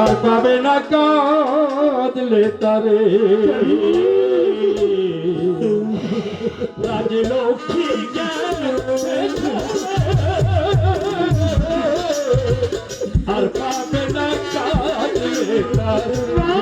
আর পাবে না কাঁদলে তারে। রাজলক্ষ্মী আর পাবে না কাঁদলে তারে।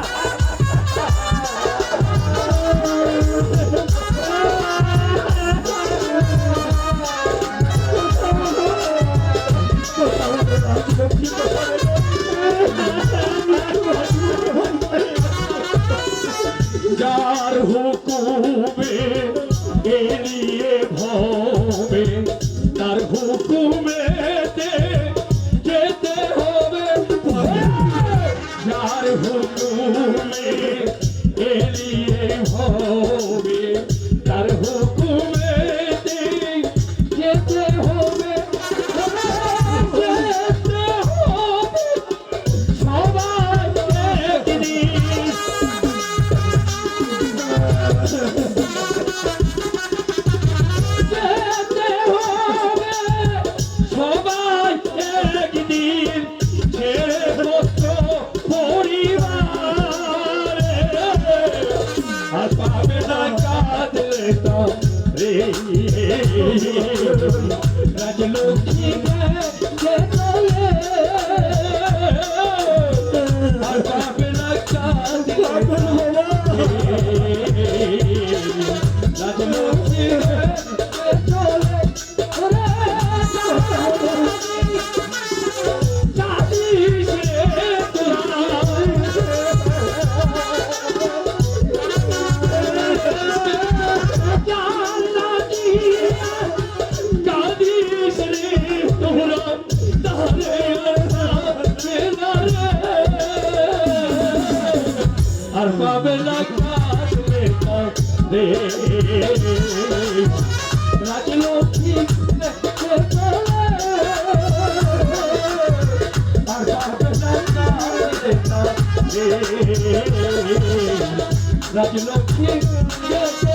এলিয়ে ভবে তার হুকুমেতে যেতে হবে। যার হুকুমে রাজলক্ষ্মী আর পাবে না কাঁদলে রে রাজলক্ষ্মী আর পাবে না